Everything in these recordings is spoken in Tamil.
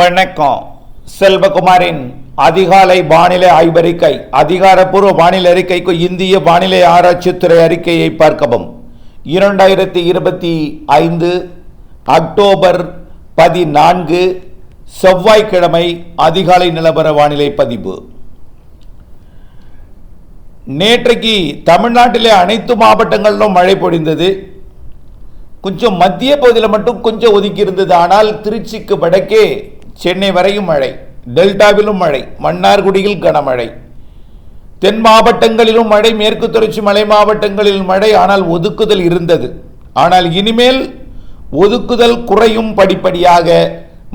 வணக்கம். செல்வகுமாரின் அதிகாலை வானிலை ஆய்வறிக்கை அதிகாரப்பூர்வ வானிலை அறிக்கைக்கு இந்திய வானிலை ஆராய்ச்சித்துறை அறிக்கையை பார்க்கவும். இரண்டாயிரத்தி இருபத்தி ஐந்து அக்டோபர் பதினான்கு செவ்வாய்க்கிழமை அதிகாலை நிலவர வானிலை பதிவு. நேற்றைக்கு தமிழ்நாட்டிலே அனைத்து மாவட்டங்களிலும் மழை பொழிந்தது. கொஞ்சம் மத்திய பகுதியில் மட்டும் கொஞ்சம் ஒதுக்கி இருந்தது. ஆனால் திருச்சிக்கு வடக்கே சென்னை வரையும் மழை டெல்டாவிலும் மழை மன்னார்குடியில் கனமழை. தென் மாவட்டங்களிலும் மழை மேற்கு தொடர்ச்சி மலை மாவட்டங்களில் மழை ஆனால் ஒதுக்குதல் இருந்தது. ஆனால் இனிமேல் ஒதுக்குதல் குறையும் படிப்படியாக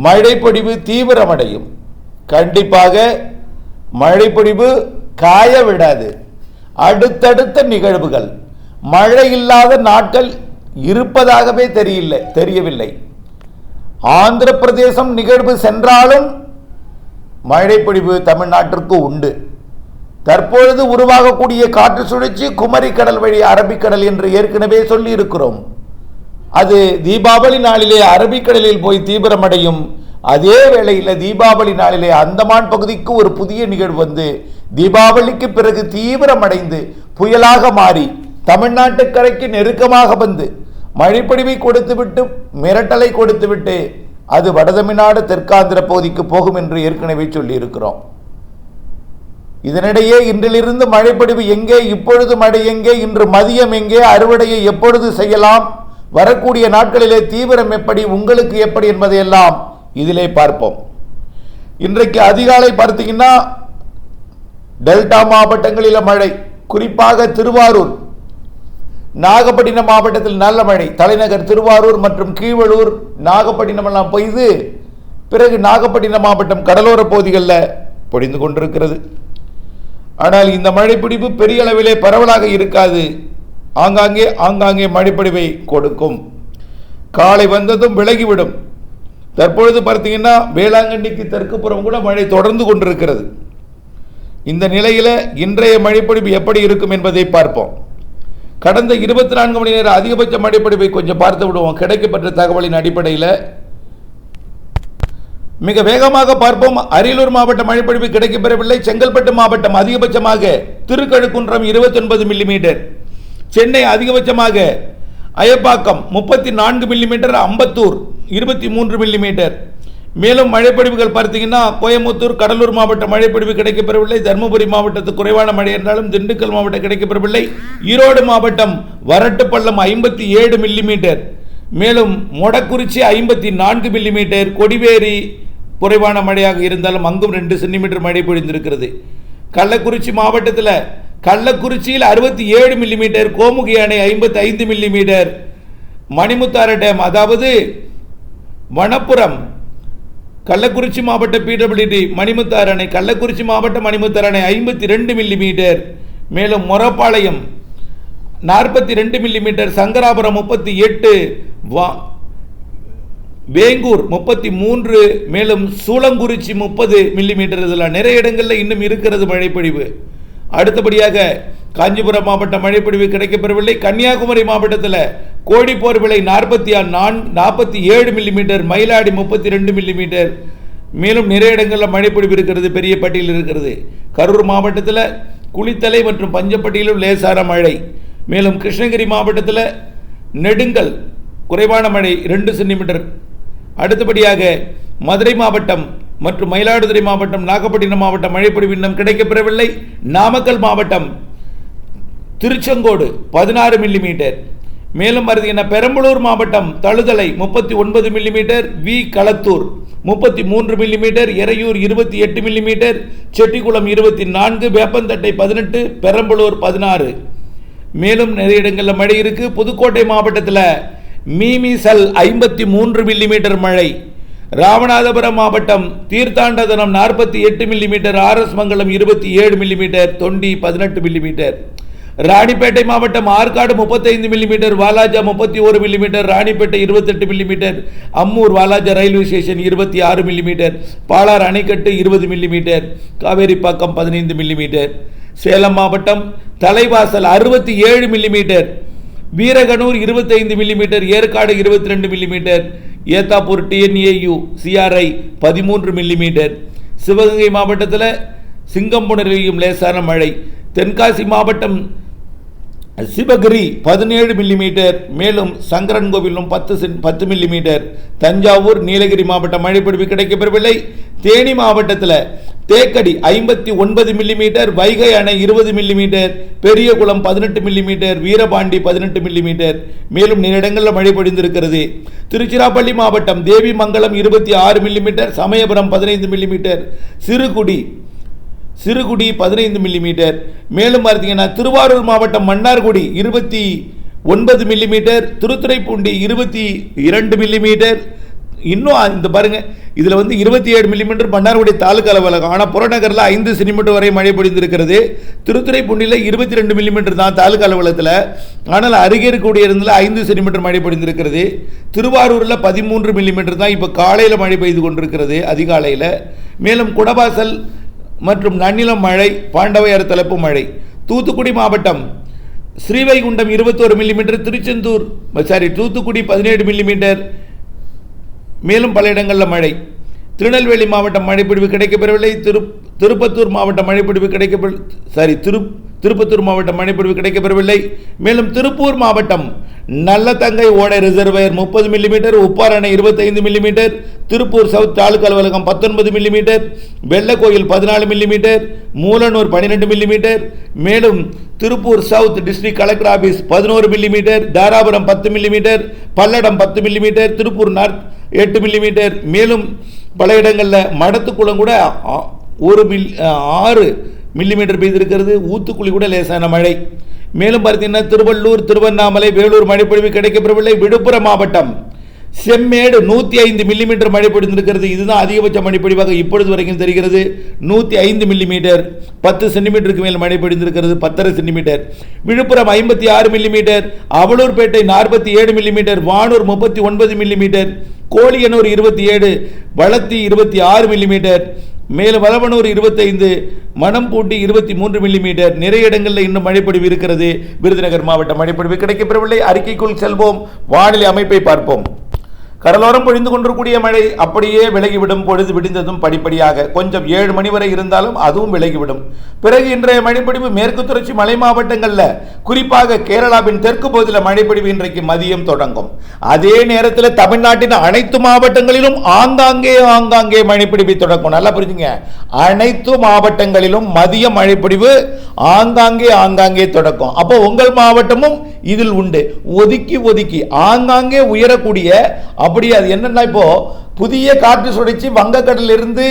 மழைப்பொழிவு தீவிரமடையும். கண்டிப்பாக மழைப்பொழிவு காய விடாது. அடுத்தடுத்த நிகழ்வுகள். மழை இல்லாத நாட்கள் இருப்பதாகவே தெரியல தெரியவில்லை. ஆந்திர பிரதேசம் நிகழ்வு சென்றாலும் மழைப்பொழிவு தமிழ்நாட்டிற்கு உண்டு. தற்பொழுது உருவாகக்கூடிய காற்று சுழற்சி குமரி கடல் வழி அரபிக்கடல் என்று ஏற்கனவே சொல்லி இருக்கிறோம் அது தீபாவளி நாளிலே அரபிக்கடலில் போய் தீவிரமடையும். அதே வேளையில் தீபாவளி நாளிலே அந்தமான் பகுதிக்கு ஒரு புதிய நிகழ்வு வந்து தீபாவளிக்கு பிறகு தீவிரமடைந்து புயலாக மாறி தமிழ்நாட்டு கரைக்கு நெருக்கமாக வந்து மழைப்பொழிவை கொடுத்துவிட்டு மிரட்டலை கொடுத்துவிட்டு அது வடதமிழ்நாடு தெற்காந்திர பகுதிக்கு போகும் என்று ஏற்கனவே சொல்லியிருக்கிறோம். இதனிடையே இன்றிலிருந்து மழைப்பொழிவு எங்கே இப்பொழுது மழை எங்கே இன்று மதியம் எங்கே அறுவடையை எப்பொழுது செய்யலாம் வரக்கூடிய நாட்களிலே தீவிரம் எப்படி உங்களுக்கு எப்படி என்பதையெல்லாம் இதிலே பார்ப்போம். இன்றைக்கு அதிகாலை பார்த்தீங்கன்னா டெல்டா மாவட்டங்களில் மழை குறிப்பாக திருவாரூர் நாகப்பட்டினம் மாவட்டத்தில் நல்ல மழை. தலைநகர் திருவாரூர் மற்றும் கீவளூர் நாகப்பட்டினம் எல்லாம் பெய்து பிறகு நாகப்பட்டினம் மாவட்டம் கடலோர பகுதிகளில் பொழிந்து கொண்டிருக்கிறது. ஆனால் இந்த மழைப்பிடிப்பு பெரிய அளவிலே பரவலாக இருக்காது. ஆங்காங்கே ஆங்காங்கே மழைப்பிடிவை கொடுக்கும். காலை வந்ததும் விலகிவிடும். தற்பொழுது பார்த்தீங்கன்னா வேளாங்கண்ணிக்கு தெற்கு புறம் கூட மழை தொடர்ந்து கொண்டிருக்கிறது. இந்த நிலையில் இன்றைய மழைப்பொழிவு எப்படி இருக்கும் என்பதை பார்ப்போம். கடந்த இருபத்தி நான்கு மணி நேரம் அதிகபட்ச மழைப்பொழிவை கொஞ்சம் பார்த்து விடுவோம். கிடைக்கப்பெற்ற தகவலின் அடிப்படையில் மிக வேகமாக பார்ப்போம். அரியலூர் மாவட்ட மழைப்பொழிவு கிடைக்கப்பெறவில்லை. செங்கல்பட்டு மாவட்டம் அதிகபட்சமாக திருக்கழுக்குன்றம் இருபத்தி ஒன்பது மில்லிமீட்டர். சென்னை அதிகபட்சமாக அயப்பாக்கம் முப்பத்தி நான்கு மில்லிமீட்டர். அம்பத்தூர் இருபத்தி மூன்று மில்லிமீட்டர். மேலும் மழைப்பொழிவுகள் பார்த்தீங்கன்னா கோயம்புத்தூர் கடலூர் மாவட்ட மழைப்பொழிவு கிடைக்கப்பெறவில்லை. தருமபுரி மாவட்டத்துக்கு குறைவான மழை என்றாலும் திண்டுக்கல் மாவட்டம் கிடைக்கப்பெறவில்லை. ஈரோடு மாவட்டம் வரட்டுப்பள்ளம் ஐம்பத்தி ஏழு மில்லிமீட்டர் மேலும் மொடக்குறிச்சி ஐம்பத்தி நான்கு மில்லிமீட்டர் கொடிவேரி குறைவான மழையாக இருந்தாலும் அங்கும் ரெண்டு சென்டிமீட்டர் மழை பொழிந்திருக்கிறது. கள்ளக்குறிச்சி மாவட்டத்தில் கள்ளக்குறிச்சியில் அறுபத்தி ஏழு மில்லிமீட்டர் கோமுகி அணை ஐம்பத்தி ஐந்து மில்லிமீட்டர் மணிமுத்தாறு டேம் அதாவது வனப்புறம் கள்ளக்குறிச்சி மாவட்ட பிடபிள்யூடி மணிமுத்தாறு அணை கள்ளக்குறிச்சி மாவட்ட மணிமுத்தாறு அணை ஐம்பத்தி ரெண்டு மில்லிமீட்டர் மேலும் மொரப்பாளையம் நாற்பத்தி ரெண்டு மில்லிமீட்டர் சங்கராபுரம் முப்பத்தி எட்டு வா வேங்கூர் முப்பத்தி மூன்று மேலும் சூளங்குறிச்சி முப்பது மில்லிமீட்டர். இதில் நிறைய இடங்களில் இன்னும் இருக்கிறது மழைப்பொழிவு. அடுத்தபடியாக காஞ்சிபுரம் மாவட்டம் மழைப்பொழிவு கிடைக்கப்பெறவில்லை. கன்னியாகுமரி மாவட்டத்தில் கோடிப்போர் விலை நாற்பத்தி நான் நாற்பத்தி ஏழு மில்லிமீட்டர் மயிலாடி முப்பத்தி ரெண்டு மில்லிமீட்டர் மேலும் நிறைய இடங்களில் மழைப்பொழிவு இருக்கிறது பெரிய பட்டியல் இருக்கிறது. கரூர் மாவட்டத்தில் குளித்தலை மற்றும் பஞ்சப்பட்டியிலும் லேசான மழை. மேலும் கிருஷ்ணகிரி மாவட்டத்தில் நெடுங்கல் குறைவான மழை ரெண்டு சென்டிமீட்டர் அடுத்தபடியாக மதுரை மாவட்டம் மற்றும் மயிலாடுதுறை மாவட்டம் நாகப்பட்டினம் மாவட்டம் மழைப்பொழிவு இன்னும் கிடைக்கப்பெறவில்லை. நாமக்கல் மாவட்டம் திருச்செங்கோடு பதினாறு மில்லிமீட்டர் மேலும் பார்த்தீங்கன்னா பெரம்பலூர் மாவட்டம் தழுதலை முப்பத்தி ஒன்பது மில்லிமீட்டர் வி. களத்தூர் முப்பத்தி மூன்று மில்லிமீட்டர் இறையூர் இருபத்தி எட்டு மில்லிமீட்டர் செட்டிக்குளம் இருபத்தி நான்கு வேப்பந்தட்டை பதினெட்டு பெரம்பலூர் பதினாறு. மேலும் நிறைய இடங்களில் மழை இருக்குது புதுக்கோட்டை மாவட்டத்தில் மீமிசல் ஐம்பத்தி மூன்று மில்லிமீட்டர் மழை. ராமநாதபுரம் மாவட்டம் தீர்த்தாண்டதனம் நாற்பத்தி எட்டு மில்லிமீட்டர் ஆர்எஸ் மங்கலம் இருபத்தி ஏழு மில்லிமீட்டர் தொண்டி பதினெட்டு மில்லிமீட்டர் ராணிப்பேட்டை மாவட்டம் ஆற்காடு முப்பத்தைந்து மில்லிமீட்டர் வாலாஜா முப்பத்தி ஒரு மில்லிமீட்டர் ராணிப்பேட்டை இருபத்தெட்டு millimetre Ammur Walajah railway station இருபத்தி ஆறு மில்லிமீட்டர் பாலார் அணைக்கட்டு இருபது மில்லிமீட்டர் காவேரிப்பாக்கம் பதினைந்து மில்லிமீட்டர் சேலம் மாவட்டம் தலைவாசல் அறுபத்தி ஏழு மில்லிமீட்டர் வீரகனூர் இருபத்தைந்து மில்லிமீட்டர் ஏற்காடு இருபத்தி ரெண்டு மில்லிமீட்டர் ஏத்தாப்பூர் டிஎன்ஏயு சிஆர்ஐ பதிமூன்று மில்லிமீட்டர் சிவகங்கை மாவட்டத்தில் சிங்கம்புணரியும் லேசான மழை. தென்காசி மாவட்டம் சிவகிரி பதினேழு மில்லிமீட்டர் மேலும் சங்கரன்கோவிலும் பத்து சென் பத்து மில்லிமீட்டர் தஞ்சாவூர் நீலகிரி மாவட்டம் மழைப்பிடிப்பு கிடைக்கப்பெறவில்லை. தேனி மாவட்டத்தில் தேக்கடி ஐம்பத்தி ஒன்பது மில்லிமீட்டர் வைகை அணை இருபது மில்லிமீட்டர் பெரியகுளம் பதினெட்டு மில்லிமீட்டர் வீரபாண்டி பதினெட்டு மில்லிமீட்டர் மேலும் நிறைய இடங்களில் மழை பொழிந்திருக்கிறது. திருச்சிராப்பள்ளி மாவட்டம் தேவிமங்கலம் இருபத்தி ஆறு மில்லிமீட்டர் சமயபுரம் பதினைந்து மில்லிமீட்டர் சிறுகுடி சிறுகுடி பதினைந்து மில்லிமீட்டர் மேலும் பார்த்தீங்கன்னா திருவாரூர் மாவட்டம் மன்னார்குடி இருபத்தி ஒன்பது மில்லிமீட்டர் திருத்துறைப்பூண்டி இருபத்தி இரண்டு மில்லிமீட்டர் இன்னும் இந்த பாருங்க இதில் வந்து இருபத்தி ஏழு மில்லிமீட்டர் மன்னார்குடி தாலுக்கா அலுவலகம். ஆனால் புறநகரில் ஐந்து சென்டிமீட்டர் வரை மழை பொழிந்திருக்கிறது. திருத்துறைப்பூண்டியில் இருபத்தி ரெண்டு மில்லிமீட்டர் தான் தாலுக்கா அலுவலகத்தில். ஆனால் அருகே இருக்கக்கூடிய இருந்தில் ஐந்து சென்டிமீட்டர் மழை பொழிந்திருக்கிறது. திருவாரூரில் பதிமூன்று மில்லிமீட்டர் தான் இப்போ காலையில் மழை பெய்து கொண்டிருக்கிறது அதிகாலையில். மேலும் குடவாசல் மற்றும் நன்னிலம் மழை பாண்டவையார் தலைப்பு மழை. தூத்துக்குடி மாவட்டம் ஸ்ரீவைகுண்டம் இருபத்தோரு மில்லிமீட்டர் திருச்செந்தூர் சாரி தூத்துக்குடி பதினேழு மில்லிமீட்டர் மேலும் பல இடங்களில் மழை. திருநெல்வேலி மாவட்டம் மழைப்பிடிவு கிடைக்கப்பெறவில்லை. திரு திருப்பத்தூர் மாவட்டம் மழைப்பிடிவு கிடைக்க சாரி திரு திருப்பத்தூர் மாவட்டம் மழைப்பிடிவு கிடைக்கப்பெறவில்லை. மேலும் திருப்பூர் மாவட்டம் நல்லத்தங்கை ஓடை ரிசர்வயர் முப்பது மில்லிமீட்டர் உப்பார் அணை இருபத்தைந்து மில்லிமீட்டர் திருப்பூர் சவுத் தாலுக்கா அலுவலகம் பத்தொன்பது மில்லிமீட்டர் வெள்ளக்கோயில் பதினாலு மில்லிமீட்டர் மூலனூர் பன்னிரெண்டு மில்லிமீட்டர் மேலும் Tiruppur south district collector office பதினோரு மில்லிமீட்டர் தாராபுரம் பத்து மில்லிமீட்டர் பல்லடம் பத்து மில்லிமீட்டர் திருப்பூர் நார்த் எட்டு மில்லிமீட்டர் மேலும் பல இடங்களில் மடத்துக்குளம் கூட ஒரு மில் ஆறு மில்லிமீட்டர் பெய்திருக்கிறது. ஊத்துக்குழி கூட லேசான மழை. மேலும் பார்த்தீங்கன்னா திருவள்ளூர் திருவண்ணாமலை வேலூர் மழைப்பொழிவு கிடைக்கப்பெறவில்லை. விழுப்புரம் மாவட்டம். செம்மேடு நூற்றி ஐந்து மில்லிமீட்டர் மழை பொழிந்திருக்கிறது. இதுதான் அதிகபட்ச மழைப்பொழிவாக இப்பொழுது வரைக்கும் தெரிகிறது. நூற்றி ஐந்து மில்லிமீட்டர் பத்து சென்டிமீட்டருக்கு மேல் மழை பொழிந்திருக்கிறது. பத்தரை சென்டிமீட்டர் விழுப்புரம் ஐம்பத்தி ஆறு மில்லிமீட்டர் அவலூர்பேட்டை நாற்பத்தி ஏழு மில்லிமீட்டர் வானூர் முப்பத்தி ஒன்பது மில்லிமீட்டர் கோழியனூர் இருபத்தி ஏழு வளத்தி இருபத்தி ஆறு மில்லிமீட்டர் மேலும் வலவனூர் இருபத்தைந்து மனம் பூட்டி இருபத்தி மூன்று மில்லிமீட்டர் நிறைய இடங்களில் இன்னும் மழைப்பொழிவு இருக்கிறது. விருதுநகர் மாவட்டம் மழைப்பொழிவு கிடைக்கப்பெறவில்லை. அறிக்கைக்குள் செல்வோம். வானிலை அமைப்பை பார்ப்போம். கடலோரம் பொழிந்து கொண்டிருக்கூடிய மழை அப்படியே விலகிவிடும் பொழுது விடிந்ததும் படிப்படியாக கொஞ்சம் ஏழு மணி வரை இருந்தாலும் அதுவும் விலகிவிடும். பிறகு இன்றைய மழைப்பிடிவு மேற்கு தொடர்ச்சி மலை மாவட்டங்களில் குறிப்பாக கேரளாவின் தெற்கு பகுதியில் மழைப்பிடிவு இன்றைக்கு மதியம் தொடங்கும். அதே நேரத்தில் தமிழ்நாட்டின் அனைத்து மாவட்டங்களிலும் ஆங்காங்கே ஆங்காங்கே மழைப்பிடிவை தொடங்கும். நல்லா புரிஞ்சுங்க. அனைத்து மாவட்டங்களிலும் மதிய மழைப்பிடிவு ஆங்காங்கே ஆங்காங்கே தொடக்கும் அப்போ உங்கள் மாவட்டமும் இதில் உண்டு. ஒதுக்கி ஒதுக்கி ஆங்காங்கே உயரக்கூடிய அப்படி அது என்னென்னா இப்போது புதிய காற்று சுழற்சி வங்கக்கடலிலிருந்து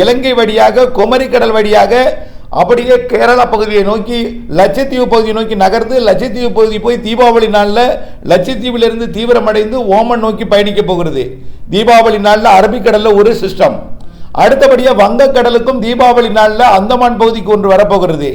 இலங்கை வழியாக குமரிக்கடல் வழியாக அப்படியே கேரளா பகுதியை நோக்கி லட்சத்தீவு பகுதியை நோக்கி நகர்ந்து லட்சத்தீவு பகுதி போய் தீபாவளி நாளில் லட்சத்தீவிலிருந்து தீவிரமடைந்து ஓமன் நோக்கி பயணிக்க போகிறது. தீபாவளி நாளில் அரபிக்கடலில் ஒரு சிஸ்டம் அடுத்தபடியாக வங்கக்கடலுக்கும் தீபாவளி நாளில் அந்தமான் பகுதிக்கு ஒன்று வரப்போகிறது.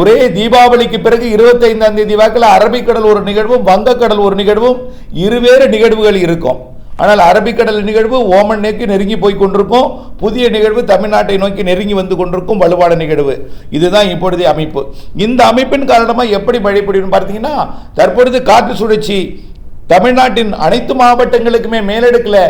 ஒரே தீபாவளிக்கு பிறகு இருபத்தைந்தாம் தேதி வாக்கில் அரபிக்கடல் ஒரு நிகழ்வும் வங்கக்கடல் ஒரு நிகழ்வும் இருவேறு நிகழ்வுகள் இருக்கும். ஆனால் அரபிக்கடல் நிகழ்வு ஓமன் நோக்கி நெருங்கி போய் கொண்டிருக்கும். புதிய நிகழ்வு தமிழ்நாட்டை நோக்கி நெருங்கி வந்து கொண்டிருக்கும் வலுவான நிகழ்வு. இதுதான் இப்பொழுதைய அமைப்பு. இந்த அமைப்பின் காரணமாக எப்படி மழை பொழியும் பார்த்தீங்கன்னா தற்பொழுது காற்று சுழற்சி தமிழ்நாட்டின் அனைத்து மாவட்டங்களுக்குமே மேலடுக்கில்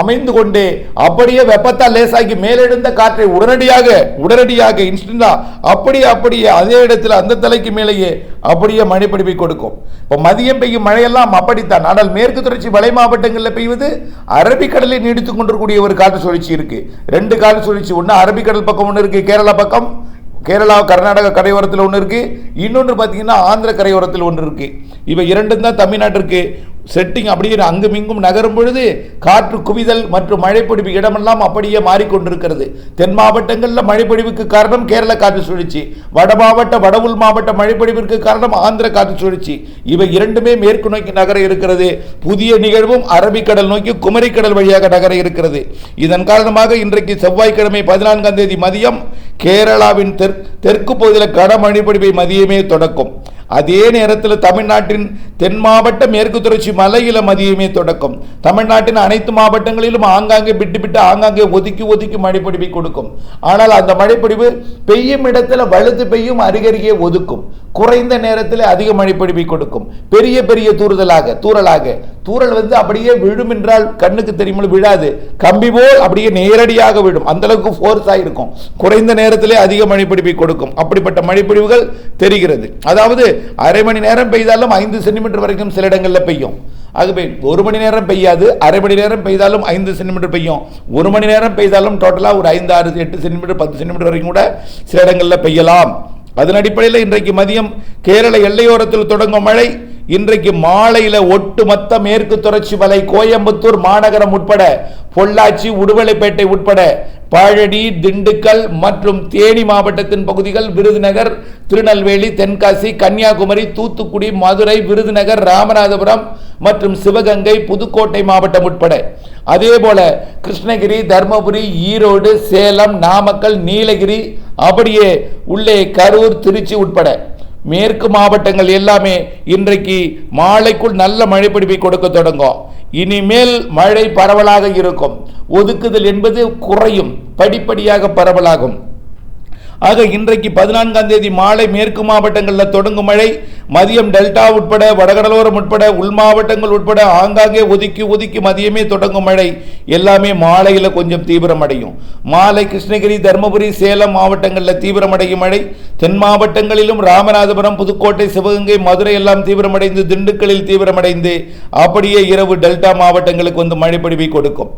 அமைந்து கொண்டு அப்படியே வெப்பத்தால் லேசாகி மேலெழுந்த காற்றை உடனடியாக உடனடியாக இன்ஸ்டண்டா அப்படியே அப்படியே அதே இடத்துல அந்த தலைக்கு மேலேயே அப்படியே மழை பிடிப்பை கொடுக்கும். இப்போ மதியம் பெய்யும் மழையெல்லாம் அப்படித்தான். ஆனால் மேற்கு தொடர்ச்சி மலை மாவட்டங்களில் பெய்வது அரபிக்கடலை நீடித்துக் கொண்டிருக்கூடிய ஒரு காற்று சுழற்சி இருக்கு. ரெண்டு காற்று சுழற்சி. ஒன்று அரபிக்கடல் பக்கம் ஒன்று இருக்கு கேரளா பக்கம். கேரளா கர்நாடக கரையோரத்தில் ஒன்று இருக்குது இன்னொன்று பார்த்தீங்கன்னா ஆந்திர கரையோரத்தில் ஒன்று இருக்குது இவை இரண்டும் தான் தமிழ்நாட்டிற்கு செட்டிங் அப்படிங்கிற அங்கும் இங்கும் நகரும் பொழுது காற்று குவிதல் மற்றும் மழைப்பொழிவு இடமெல்லாம் அப்படியே மாறிக்கொண்டிருக்கிறது. தென் மாவட்டங்களில் மழைப்பொடிவுக்கு காரணம் கேரள காற்று சுழற்சி. வட மாவட்ட வட உள் மாவட்ட மழைப்பொடிவிற்கு காரணம் ஆந்திர காற்று சுழற்சி. இவை இரண்டுமே மேற்கு நோக்கி நகர இருக்கிறது. புதிய நிகழ்வும் அரபிக்கடல் நோக்கி குமரிக்கடல் வழியாக நகர இருக்கிறது. இதன் காரணமாக இன்றைக்கு செவ்வாய்க்கிழமை பதினான்காம் தேதி மதியம் கேரளாவின் தெற் தெற்கு பகுதியில் கனமழை மதியமே தொடக்கும். அதே நேரத்தில் தமிழ்நாட்டின் தென் மாவட்ட மேற்கு தொடர்ச்சி மலையில மதியமே தொடக்கம். தமிழ்நாட்டின் அனைத்து மாவட்டங்களிலும் ஆங்காங்கே விட்டு விட்டு ஆங்காங்கே ஒதுக்கி ஒதுக்கி மழைப்பொழிவை கொடுக்கும். ஆனால் அந்த மழைப்பொழிவு பெய்யும் இடத்துல வலுத்து பெய்யும் அருகருகே ஒதுக்கும். குறைந்த நேரத்தில் அதிக மழைப்பொழிவை கொடுக்கும். பெரிய பெரிய தூறுதலாக தூறலாக. தூறல் வந்து அப்படியே விழும் என்றால் கண்ணுக்கு தெரியுமல் விழாது. கம்பி போல் அப்படியே நேரடியாக விழும். அந்த அளவுக்கு ஃபோர்ஸ் ஆகிருக்கும் குறைந்த நேரத்திலே அதிக மழைப்பிடிப்பை கொடுக்கும். அப்படிப்பட்ட மழைப்பிடிவுகள் தெரிகிறது. அதாவது அரை மணி நேரம் பெய்தாலும் ஐந்து சென்டிமீட்டர் வரைக்கும் சில இடங்களில் பெய்யும். ஆகவே ஒரு மணி நேரம் பெய்யாது அரை மணி நேரம் பெய்தாலும் ஐந்து சென்டிமீட்டர் பெய்யும். ஒரு மணி நேரம் பெய்தாலும் டோட்டலாக ஒரு ஐந்து ஆறு எட்டு சென்டிமீட்டர் பத்து சென்டிமீட்டர் வரைக்கும் கூட சில இடங்களில் பெய்யலாம். அதன் அடிப்படையில் இன்றைக்கு மதியம் கேரள எல்லையோரத்தில் தொடங்கும் மழை இன்றைக்கு மாலையில ஒட்டுமொத்த மேற்கு தொடர்ச்சி மலை கோயம்புத்தூர் மாநகரம் உட்பட பொள்ளாச்சி உடுவலைப்பேட்டை உட்பட பழனி திண்டுக்கல் மற்றும் தேனி மாவட்டத்தின் பகுதிகள் விருதுநகர் திருநெல்வேலி தென்காசி கன்னியாகுமரி தூத்துக்குடி மதுரை விருதுநகர் ராமநாதபுரம் மற்றும் சிவகங்கை புதுக்கோட்டை மாவட்டம் உட்பட. அதேபோல கிருஷ்ணகிரி தர்மபுரி ஈரோடு சேலம் நாமக்கல் நீலகிரி அப்படியே உள்ளே கரூர் திருச்சி உட்பட. மேற்கு மாவட்டங்கள் எல்லாமே இன்றைக்கு மாலைக்குள் நல்ல மழைப்பிடிப்பை கொடுக்க தொடங்கும். இனிமேல் மழை பரவலாக இருக்கும். ஒதுக்குதல் என்பது குறையும். படிப்படியாக பரவலாகும். ஆக இன்றைக்கு பதினான்காம் தேதி மாலை மேற்கு மாவட்டங்களில் தொடங்கும் மழை மதியம் டெல்டா உட்பட வடகடலோரம் உட்பட உள் மாவட்டங்கள் உட்பட ஆங்காங்கே ஒதுக்கி ஒதுக்கி மதியமே தொடங்கும் மழை. எல்லாமே மாலையில் கொஞ்சம் தீவிரமடையும். மாலை கிருஷ்ணகிரி தருமபுரி சேலம் மாவட்டங்களில் தீவிரமடையும் மழை. தென் மாவட்டங்களிலும் ராமநாதபுரம் புதுக்கோட்டை சிவகங்கை மதுரை எல்லாம் தீவிரமடைந்து திண்டுக்கல்லில் தீவிரமடைந்து அப்படியே இரவு டெல்டா மாவட்டங்களுக்கு வந்து மழைப்பொழிவை கொடுக்கும்.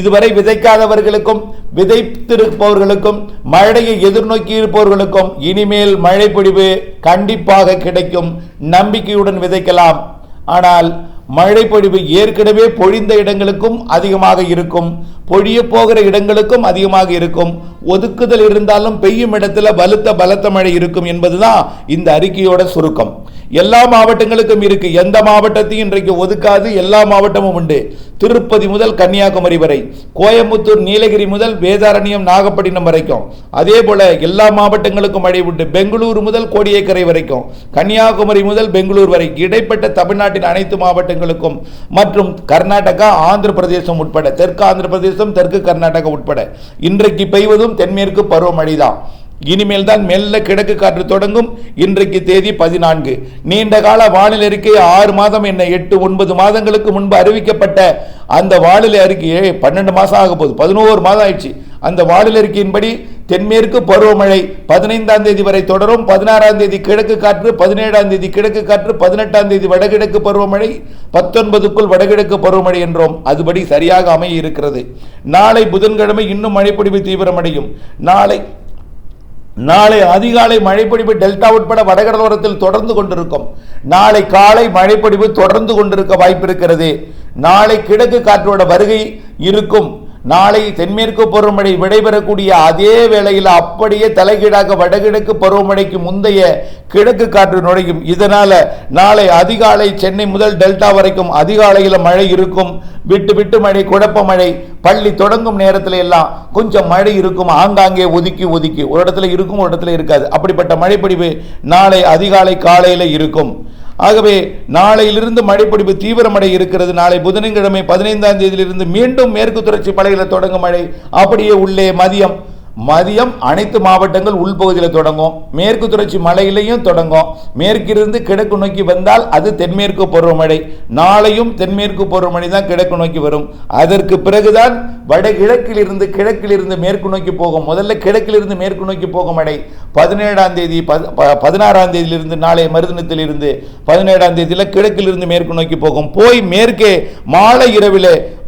இதுவரை விதைக்காதவர்களுக்கும் விதைத்திருப்பவர்களுக்கும் மழையை எதிர்நோக்கி இருப்பவர்களுக்கும் இனிமேல் மழை பொழிவு கண்டிப்பாக கிடைக்கும். நம்பிக்கையுடன் விதைக்கலாம். ஆனால் மழை பொழிவு ஏற்கனவே பொழிந்த இடங்களுக்கும் அதிகமாக இருக்கும். பொழிய போகிற இடங்களுக்கும் அதிகமாக இருக்கும். ஒதுக்குதல் இருந்தாலும் பெய்யும் இடத்துல பலுத்த பலத்த மழை இருக்கும் என்பதுதான் இந்த அறிக்கையோட சுருக்கம். எல்லா மாவட்டங்களுக்கும் இருக்கு. எந்த மாவட்டத்தையும் இன்றைக்கு ஒதுக்காது. எல்லா மாவட்டமும் உண்டு. திருப்பதி முதல் கன்னியாகுமரி வரை கோயம்புத்தூர் நீலகிரி முதல் வேதாரண்யம் நாகப்பட்டினம் வரைக்கும். அதே போல எல்லா மாவட்டங்களுக்கும் மழை உண்டு. பெங்களூர் முதல் கோடியக்கரை வரைக்கும். கன்னியாகுமரி முதல் பெங்களூர் வரை இடைப்பட்ட தமிழ்நாட்டின் அனைத்து மாவட்டங்களுக்கும் மற்றும் கர்நாடகா ஆந்திர பிரதேசம் உட்பட தெற்கு ஆந்திர பிரதேசம் தெற்கு கர்நாடகா உட்பட. இன்றைக்கு பெய்வதும் தென்மேற்கு பருவமழை தான் இனிமேல் தான் மெல்ல கிழக்கு காற்று தொடங்கும். இன்றைக்கு தேதி பதினான்கு. நீண்ட கால வானிலை அறிக்கை ஆறு மாதம் என்ன எட்டு ஒன்பது மாதங்களுக்கு முன்பு அறிவிக்கப்பட்ட அந்த வானிலை அறிக்கையை பன்னெண்டு மாதம் ஆக போகுது. பதினோரு மாதம் ஆயிடுச்சு. அந்த வானிலை அறிக்கையின்படி தென்மேற்கு பருவமழை பதினைந்தாம் தேதி வரை தொடரும். பதினாறாம் தேதி கிழக்கு காற்று பதினேழாம் தேதி கிழக்கு காற்று பதினெட்டாம் தேதி வடகிழக்கு பருவமழை பத்தொன்பதுக்குள் வடகிழக்கு பருவமழை என்றோம். அதுபடி சரியாக அமைய இருக்கிறது நாளை புதன்கிழமை இன்னும் மழைப்பொழிவு தீவிரமடையும். நாளை நாளை அதிகாலை மழைப்பொழிவு டெல்டா உட்பட வடகடலோரத்தில் தொடர்ந்து கொண்டிருக்கும். நாளை காலை மழைப்பொழிவு தொடர்ந்து கொண்டிருக்க வாய்ப்பு இருக்கிறது நாளை கிழக்கு காற்றோட வருகை இருக்கும். நாளை தென்மேற்கு பருவமழை விடைபெறக்கூடிய அதே வேளையில் அப்படியே தலைகீழாக வடகிழக்கு பருவமழைக்கு முந்தைய கிழக்கு காற்று நுழையும். இதனால நாளை அதிகாலை சென்னை முதல் டெல்டா வரைக்கும் அதிகாலையில் மழை இருக்கும். விட்டு விட்டு மழை குழப்ப மழை. பள்ளி தொடங்கும் நேரத்தில் எல்லாம் கொஞ்சம் மழை இருக்கும். ஆங்காங்கே ஒதுக்கி ஒதுக்கி. ஒரு இடத்துல இருக்கும் ஒரு இடத்துல இருக்காது. அப்படிப்பட்ட மழைப்பொழிவு நாளை அதிகாலை காலையில் இருக்கும். ஆகவே நாளையிலிருந்து மழைப்பொழிவு தீவிரமடை இருக்கிறது. நாளை புதன்கிழமை பதினைந்தாம் தேதியிலிருந்து மீண்டும் மேற்கு தொடர்ச்சி மலையில் தொடங்கும் மழை. அப்படியே உள்ளே மதியம் மதியம் அனைத்து மாவட்டங்கள் உள்பகுதியில் தொடங்கும். மேற்கு தொடர்ச்சி மலையிலையும் தொடங்கும். மேற்கிருந்து கிழக்கு நோக்கி வந்தால் அது தென்மேற்கு பருவமழை நாளையும் தென்மேற்கு பருவமழை தான் கிழக்கு நோக்கி வரும். அதற்கு பிறகுதான் வடகிழக்கிலிருந்து கிழக்கிலிருந்து மேற்கு நோக்கி போகும். முதல்ல கிழக்கிலிருந்து மேற்கு நோக்கி போகும் மழை. பதினேழாம் தேதி ப- பதினாறாம் தேதியிலிருந்து நாளை மருதினத்திலிருந்து பதினேழாம் தேதியில் கிழக்கிலிருந்து மேற்கு நோக்கி போகும். போய் மேற்கே மாலை இரவிலே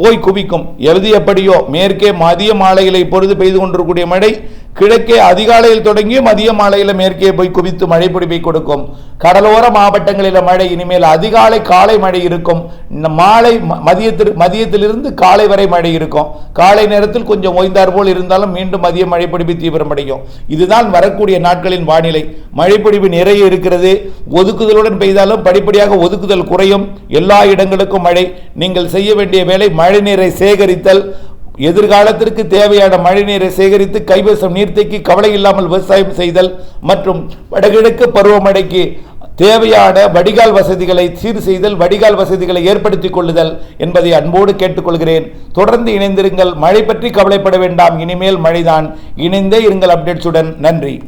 போய் குவிக்கும். எழுதியபடியோ மேற்கே மதிய மாலைகளை பொழுது பெய்து கொண்டிருக்கக்கூடிய மழை கிழக்கே அதிகாலையில் தொடங்கி மதிய மாலையில் மேற்கே போய் குவித்து மழை பொழிவை கொடுக்கும். கடலோர மாவட்டங்களில் மழை இனிமேல் அதிகாலை காலை மழை இருக்கும். மாலை மதியத்தில் மதியத்திலிருந்து காலை வரை மழை இருக்கும். காலை நேரத்தில் கொஞ்சம் ஓய்ந்தார் போல் இருந்தாலும் மீண்டும் மதிய மழைப்பொழிவு தீவிரமடையும். இதுதான் வரக்கூடிய நாட்களின் வானிலை. மழைப்பொழிவு நிறைய இருக்கிறது. ஒதுக்குதலுடன் பெய்தாலும் படிப்படியாக ஒதுக்குதல் குறையும். எல்லா இடங்களுக்கும் மழை. நீங்கள் செய்ய வேண்டிய வேலை மழைநீரை சேகரித்தல். எதிர்காலத்திற்கு தேவையான மழைநீரை சேகரித்து கைவசம் நீர்த்தேக்கி கவலை இல்லாமல் விவசாயம் செய்தல் மற்றும் வடகிழக்கு பருவமழைக்கு தேவையான வடிகால் வசதிகளை சீர் செய்தல் வடிகால் வசதிகளை ஏற்படுத்திக் கொள்ளுதல் என்பதை அன்போடு கேட்டுக்கொள்கிறேன். தொடர்ந்து இணைந்திருங்கள். மழை பற்றி கவலைப்பட வேண்டாம். இனிமேல் மழைதான். இணைந்தே இருங்கள் அப்டேட்ஸுடன். நன்றி.